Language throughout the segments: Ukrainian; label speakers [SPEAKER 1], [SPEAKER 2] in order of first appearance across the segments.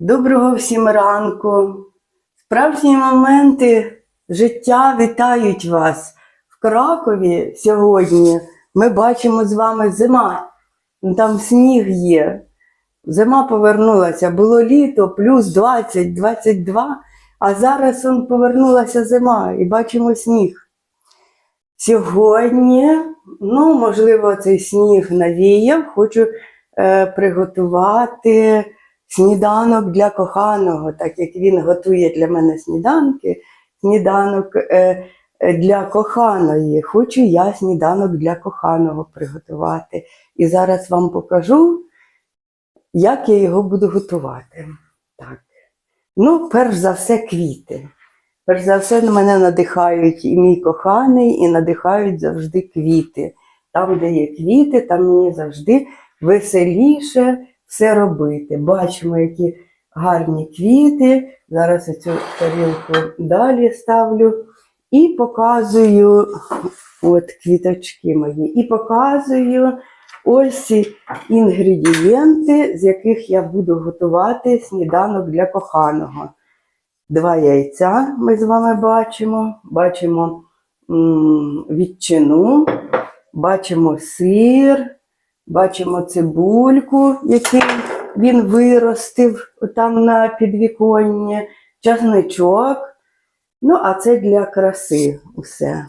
[SPEAKER 1] Доброго всім ранку. Справжні моменти життя вітають вас. В Кракові сьогодні ми бачимо з вами зима. Ну, Там сніг є. Зима повернулася. Було літо, плюс 20-22, а зараз он повернулася зима і бачимо сніг. Сьогодні, ну, можливо, цей сніг навіяв, хочу е, приготувати сніданок для коханого, так як він готує для мене сніданки, сніданок е, е, для коханої. Хочу я сніданок для коханого приготувати. І зараз вам покажу, як я його буду готувати. Так. Ну, перш за все, квіти. Перш за все, мене надихають і мій коханий, і надихають завжди квіти. Там, де є квіти, там мені завжди веселіше все робити. Бачимо, які гарні квіти. Зараз я цю тарілку далі ставлю і показую от квіточки мої. І показую ось інгредієнти, з яких я буду готувати сніданок для коханого. Два яйця ми з вами бачимо. Бачимо м, ветчину, бачимо сир, бачимо цибульку, яку він виростив там на підвіконні, часничок. Ну, а це для краси усе.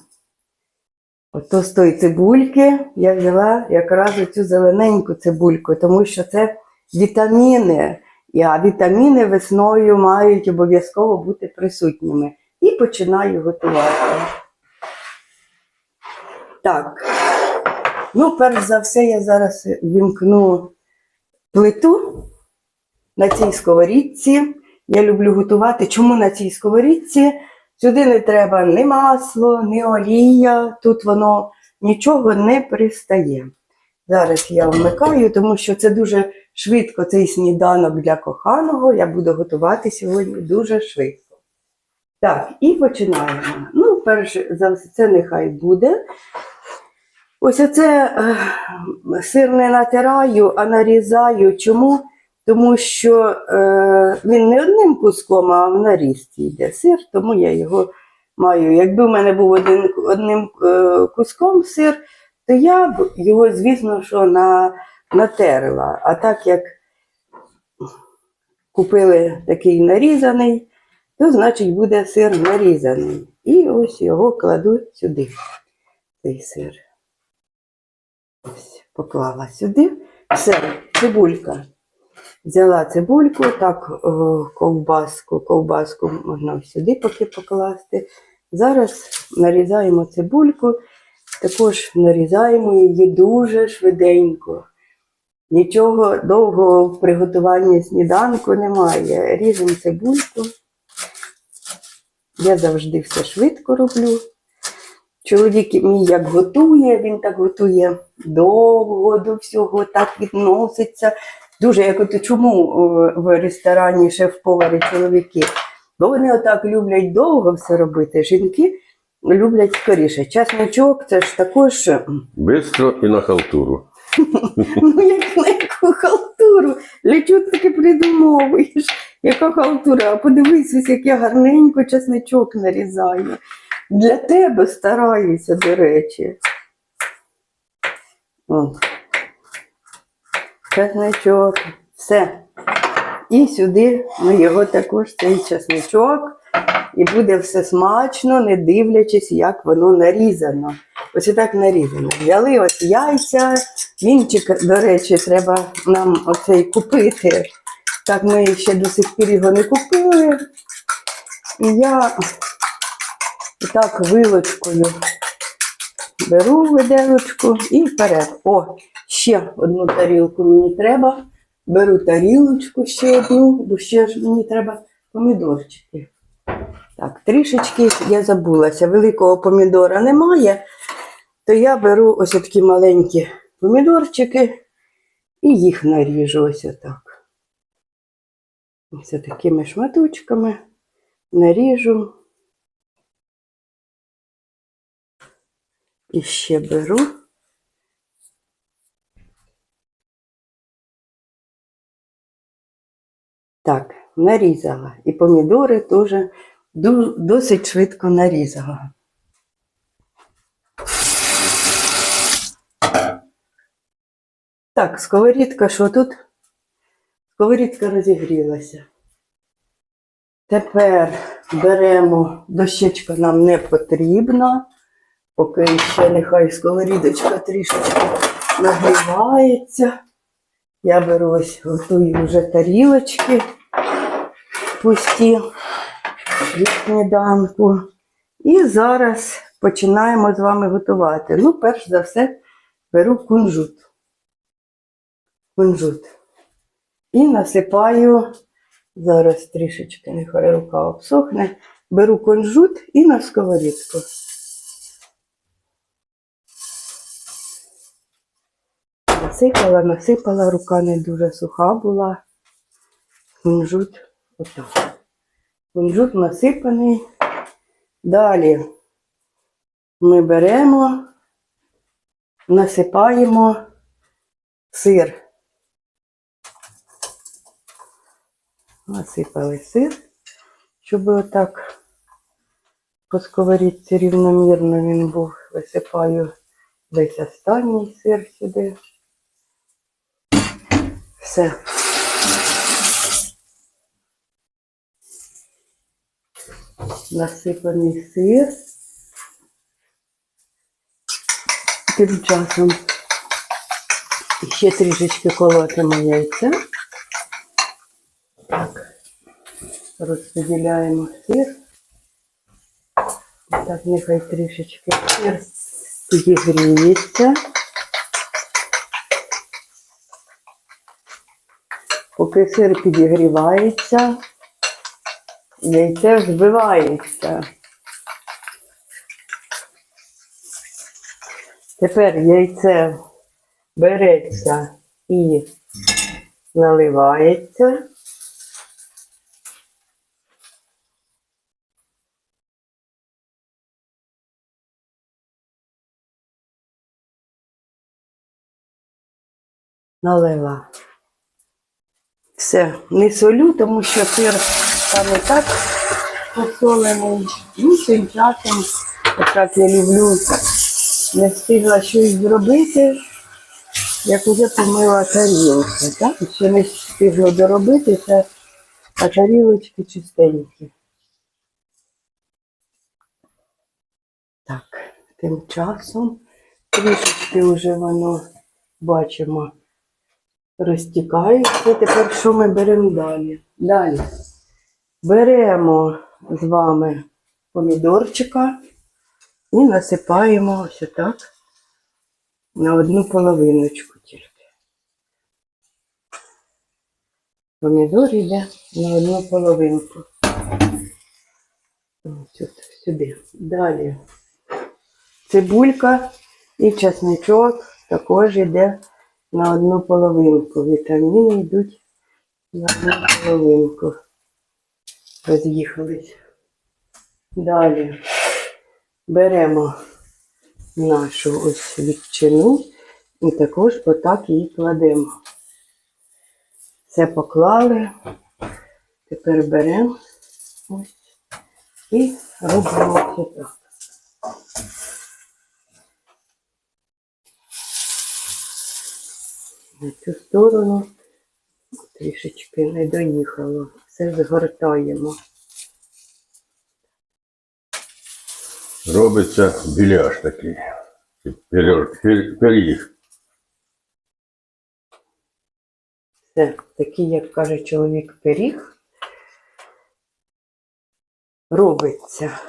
[SPEAKER 1] Ото з тої цибульки я взяла якраз цю зелененьку цибульку, тому що це вітаміни. А вітаміни весною мають обов'язково бути присутніми. І починаю готувати. Так. Ну, перш за все, я зараз вімкну плиту на цій сковорідці. Я люблю готувати. Чому на цій сковорідці? Сюди не треба ні масло, ні олія. Тут воно нічого не пристає. Зараз я вмикаю, тому що це дуже швидко цей сніданок для коханого. Я буду готувати сьогодні дуже швидко. Так, і починаємо. Ну, перш за все, це нехай буде. Ось оце е, сир не натираю, а нарізаю. Чому? Тому що е, він не одним куском, а в нарізці йде сир, тому я його маю. Якби в мене був один, одним е, куском сир, то я б його, звісно, що на, натерла. А так як купили такий нарізаний, то значить буде сир нарізаний. І ось його кладу сюди, цей сир. Ось, поклала сюди. Все, цибулька. Взяла цибульку, так, ковбаску, ковбаску можна сюди поки покласти. Зараз нарізаємо цибульку, також нарізаємо її дуже швиденько. Нічого довгого в приготуванні сніданку немає. Ріжемо цибульку. Я завжди все швидко роблю. Чоловік мій як готує, він так готує довго до всього, так відноситься. Дуже як от чому е, в ресторані шеф-повари чоловіки? Бо вони отак люблять довго все робити. Жінки люблять скоріше. Часничок це ж також,
[SPEAKER 2] Бистро і на халтуру.
[SPEAKER 1] ну як на яку халтуру. Для чого таке придумовуєш? Яка халтура? А подивись, ось як я гарненько часничок нарізаю. Для тебе стараюся, до речі. Часничок. Все. І сюди ми його також цей часничок. І буде все смачно, не дивлячись, як воно нарізано. Ось і так нарізано. Взяли ось яйця. Вінчик, до речі, треба нам оцей купити. Так ми ще до сих пір його не купили. І я так вилочкою беру виделочку і вперед. О, ще одну тарілку мені треба. Беру тарілочку ще одну, бо ще ж мені треба помідорчики. Так, трішечки я забулася. Великого помідора немає, то я беру ось такі маленькі помідорчики і їх наріжу ось отак. Ось такими шматочками наріжу. І ще беру. Так, нарізала. І помідори теж досить швидко нарізала. Так, сковорідка, що тут? Сковорідка розігрілася. Тепер беремо, дощечка нам не потрібна, поки ще нехай сковорідочка трішечки нагрівається. Я беру ось готую вже тарілочки пусті від сніданку. І зараз починаємо з вами готувати. Ну, перш за все, беру кунжут. Кунжут. І насипаю, зараз трішечки, нехай рука обсохне, беру кунжут і на сковорідку. Насипала, насипала, рука не дуже суха була. Кунжут отак. Кунжут насипаний. Далі ми беремо, насипаємо сир. Насипали сир, щоб отак по сковорідці рівномірно він був. Висипаю весь останній сир сюди. Все. Насипаний сир. Тим часом ще трішечки колотимо яйця. Так, розподіляємо сир. Так, нехай трішечки сир підігріється. Поки сир підігрівається, яйце взбивається. Тепер яйце береться і наливається. Налила. Все, не солю, тому що сир там і так посолений. Ну, тим часом, так я люблю, не встигла щось зробити, як уже помила тарілки. Так? І ще не встигла доробити, це, а тарілочки чистенькі. Так, тим часом трішечки вже воно бачимо розтікається. Тепер що ми беремо далі? Далі беремо з вами помідорчика і насипаємо ось отак на одну половиночку тільки. Помідор йде на одну половинку. Ось тут, сюди. Далі цибулька і чесничок також йде на одну половинку. Вітаміни йдуть на одну половинку. Роз'їхались. Далі беремо нашу ось відчину і також отак її кладемо. Все поклали. Тепер беремо ось і робимо так. На цю сторону трішечки не доїхало. Все згортаємо.
[SPEAKER 2] Робиться біляш такий. Пиріг. пир- Пиріг.
[SPEAKER 1] Це такий, як каже чоловік, пиріг. Робиться.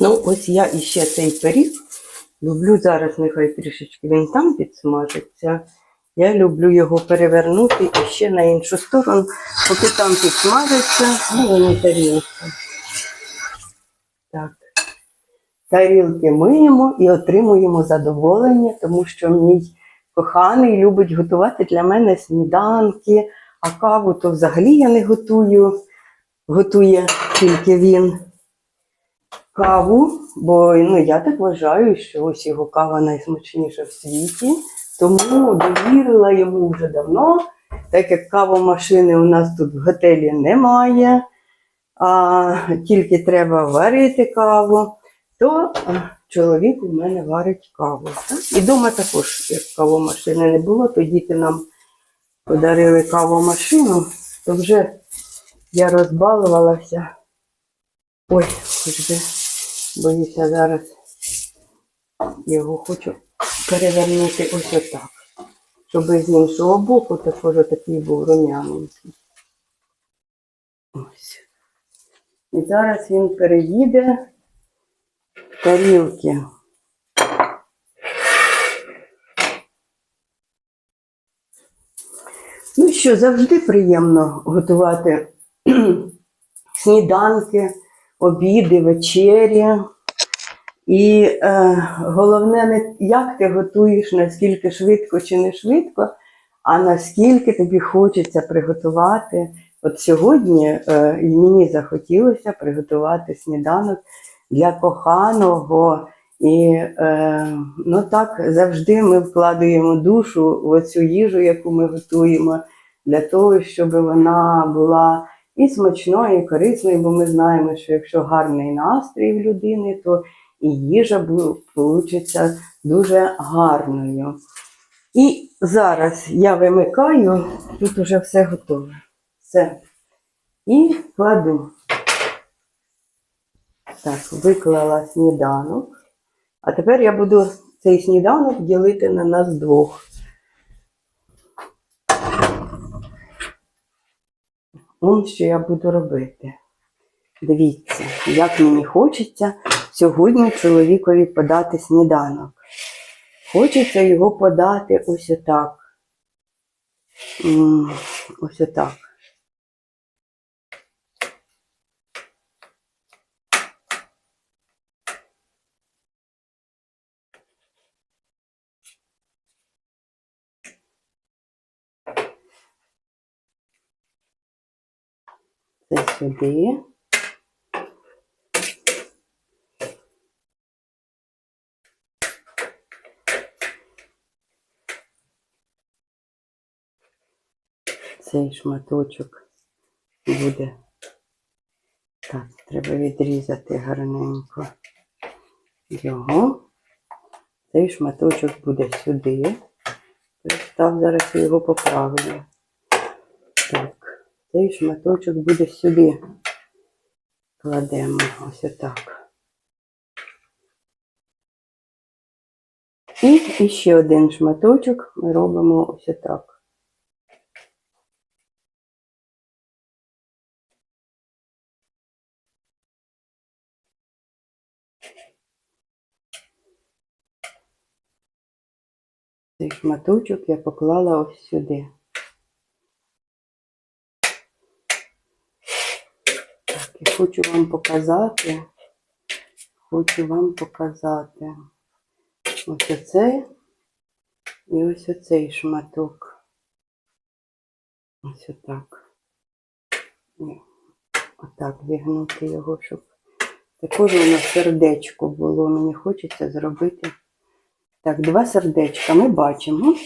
[SPEAKER 1] Ну, ось я іще цей пиріг люблю зараз, нехай трішечки він там підсмажиться. Я люблю його перевернути і ще на іншу сторону, поки там підсмажиться, ну, вони тарілки. Так. Тарілки миємо і отримуємо задоволення, тому що мій коханий любить готувати для мене сніданки, а каву то взагалі я не готую. Готує тільки він каву, бо ну, я так вважаю, що ось його кава найсмачніша в світі. Тому довірила йому вже давно так як кавомашини у нас тут в готелі немає, а тільки треба варити каву, то чоловік у мене варить каву. І вдома також, як кавомашини не було, то діти нам подарили кавомашину, то вже я розбалувалася. Ой, хоч би боюся зараз його хочу перевернути ось отак. Щоб з іншого боку також такий був рум'яненький. Ось. І зараз він переїде в тарілки. Ну що, завжди приємно готувати сніданки, обіди, вечері. І е, головне не як ти готуєш, наскільки швидко чи не швидко, а наскільки тобі хочеться приготувати. От сьогодні е, мені захотілося приготувати сніданок для коханого. І е, ну так завжди ми вкладаємо душу в оцю їжу, яку ми готуємо, для того, щоб вона була і смачною, і корисною, бо ми знаємо, що якщо гарний настрій в людини, то і їжа вийде дуже гарною. І зараз я вимикаю, тут уже все готове. Все. І кладу. Так, виклала сніданок. А тепер я буду цей сніданок ділити на нас двох. Ось що я буду робити. Дивіться, як мені хочеться сьогодні чоловікові подати сніданок. Хочеться його подати ось отак. Ось отак. Це сюди. Цей шматочок буде. Так, треба відрізати гарненько його. Цей шматочок буде сюди. Став зараз я його поправлю. Так, цей шматочок буде сюди. Кладемо ось отак. І, ще один шматочок ми робимо ось отак. Цей шматочок я поклала ось сюди. І хочу вам показати, хочу вам показати ось оцей і ось оцей шматок. Ось отак. Отак вігнути його, щоб також воно сердечко було. Мені хочеться зробити. Так, два сердечка. Ми бачимо,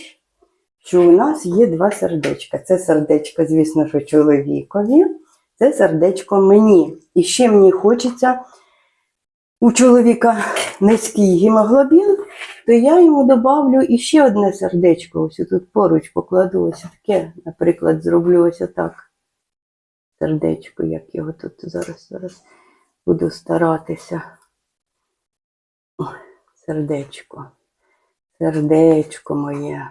[SPEAKER 1] що у нас є два сердечка. Це сердечко, звісно, що чоловікові, це сердечко мені. І ще мені хочеться у чоловіка низький гемоглобін, то я йому добавлю іще одне сердечко. Ось тут поруч покладу ось таке, наприклад, зроблю ось отак. Сердечко, як його тут зараз, зараз буду старатися. Ой, сердечко. Сердечко моє.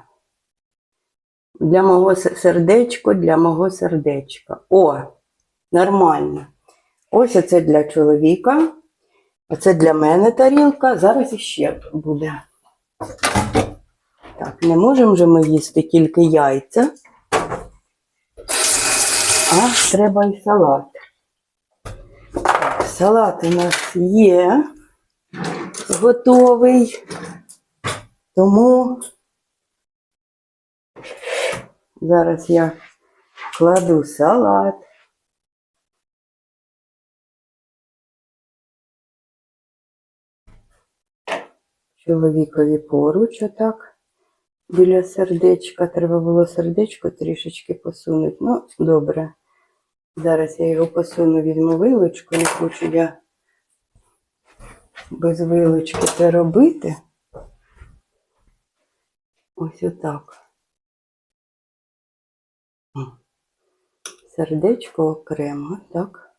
[SPEAKER 1] Для мого сердечко, для мого сердечка. О, нормально. Ось оце для чоловіка. Оце для мене тарілка. Зараз іще буде. Так, не можемо же ми їсти тільки яйця. А треба і салат. Так, салат у нас є готовий. Тому зараз я кладу салат. Чоловікові поруч отак. Біля сердечка треба було сердечко трішечки посунути. Ну, добре. Зараз я його посуну, візьму вилочку, не хочу я без вилочки це робити. Ось отак. Сердечко окремо, так.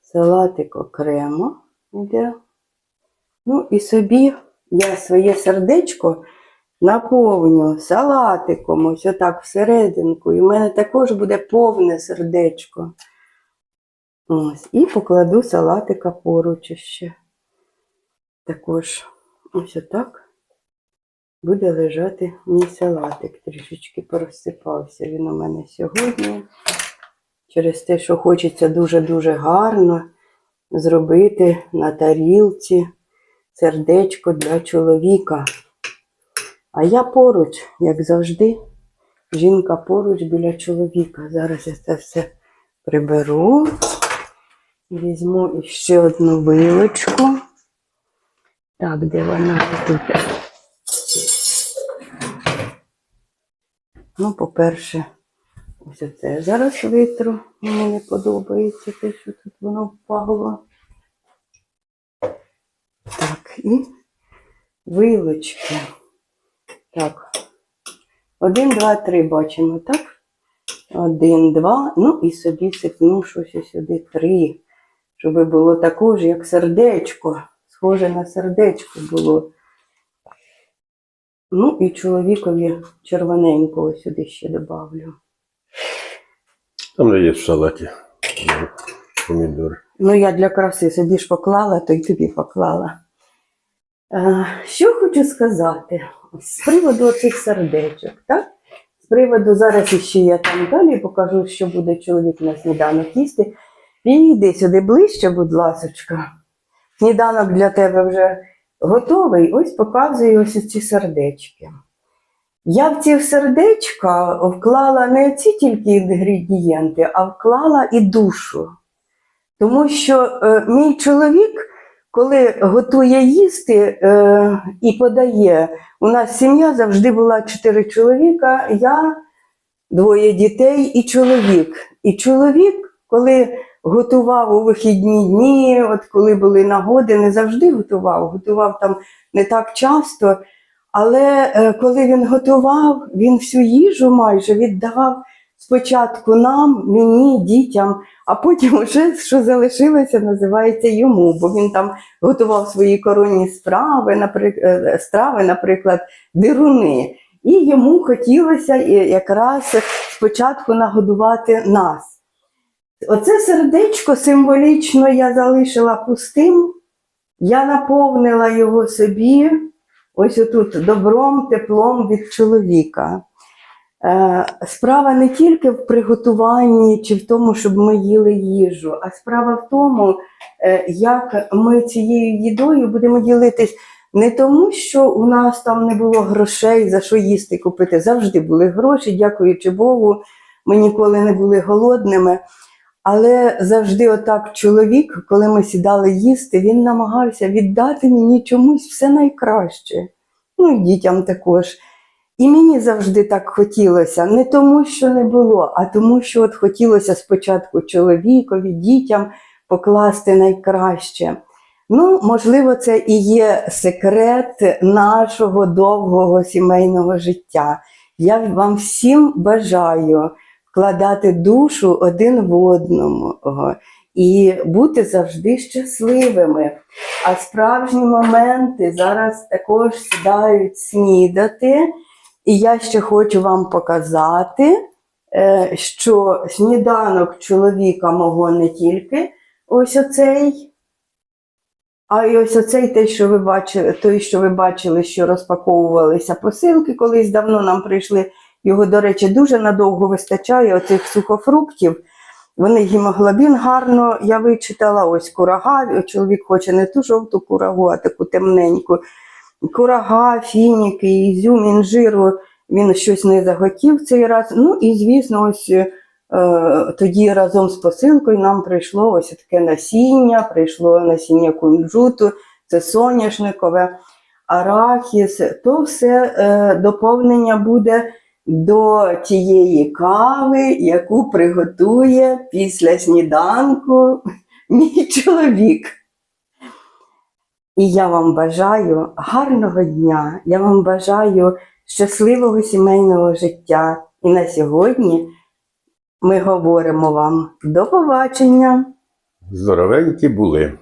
[SPEAKER 1] Салатик окремо йде. Ну і собі я своє сердечко наповню салатиком, ось отак всерединку. І в мене також буде повне сердечко. Ось. І покладу салатика поруч ще. Також ось отак буде лежати мій салатик. Трішечки порозсипався він у мене сьогодні. Через те, що хочеться дуже-дуже гарно зробити на тарілці сердечко для чоловіка. А я поруч, як завжди, жінка поруч біля чоловіка. Зараз я це все приберу. Візьму ще одну вилочку. Так, де вона тут? Ну, по-перше, ось це зараз витру. Мені не подобається те, що тут воно впало. Так, і вилочки. Так. Один, два, три бачимо, так? Один, два. Ну і собі сипну щось сюди три. Щоб було також, як сердечко. Схоже на сердечко було. Ну і чоловікові червоненького сюди ще добавлю.
[SPEAKER 2] Там де є в салаті. Помідори.
[SPEAKER 1] Ну, я для краси собі ж поклала, то й тобі поклала. Е, що хочу сказати з приводу цих сердечок, так? З приводу зараз іще я там далі покажу, що буде чоловік на сніданок їсти. Підійди сюди ближче, будь ласочка. Сніданок для тебе вже готовий. Ось показую ось ці сердечки. Я в ці сердечка вклала не ці тільки інгредієнти, а вклала і душу. Тому що е, мій чоловік, коли готує їсти е, і подає, у нас сім'я завжди була чотири чоловіка, я, двоє дітей і чоловік. І чоловік, коли готував у вихідні дні, от коли були нагоди, не завжди готував, готував там не так часто. Але е, коли він готував, він всю їжу майже віддавав спочатку нам, мені, дітям, а потім уже, що залишилося, називається йому, бо він там готував свої коронні справи, наприклад, страви, наприклад, дируни. І йому хотілося е, якраз спочатку нагодувати нас. Оце сердечко символічно я залишила пустим, я наповнила його собі, ось отут добром, теплом від чоловіка. Е, Справа не тільки в приготуванні чи в тому, щоб ми їли їжу, а справа в тому, е, як ми цією їдою будемо ділитись не тому, що у нас там не було грошей за що їсти купити. Завжди були гроші, дякуючи Богу, ми ніколи не були голодними. Але завжди, отак, чоловік, коли ми сідали їсти, він намагався віддати мені чомусь все найкраще. Ну дітям також. І мені завжди так хотілося, не тому, що не було, а тому, що от хотілося спочатку чоловікові, дітям покласти найкраще. Ну, можливо, це і є секрет нашого довгого сімейного життя. Я вам всім бажаю вкладати душу один в одному і бути завжди щасливими. А справжні моменти зараз також сідають снідати. І я ще хочу вам показати, е, що сніданок чоловіка мого не тільки ось оцей, а й ось оцей те, що ви бачили, той, що ви бачили, що розпаковувалися посилки, колись давно нам прийшли. Його, до речі, дуже надовго вистачає оцих сухофруктів. Вони гемоглобін гарно, я вичитала, ось курага. Чоловік хоче не ту жовту курагу, а таку темненьку. Курага, фініки, ізюм, інжиру. Він щось не захотів цей раз. Ну і, звісно, ось е, тоді разом з посилкою нам прийшло ось таке насіння, прийшло насіння кунжуту, це соняшникове. арахіс, то все е, доповнення буде до тієї кави, яку приготує після сніданку мій чоловік. І я вам бажаю гарного дня, я вам бажаю щасливого сімейного життя. І на сьогодні ми говоримо вам до побачення.
[SPEAKER 2] Здоровенькі були.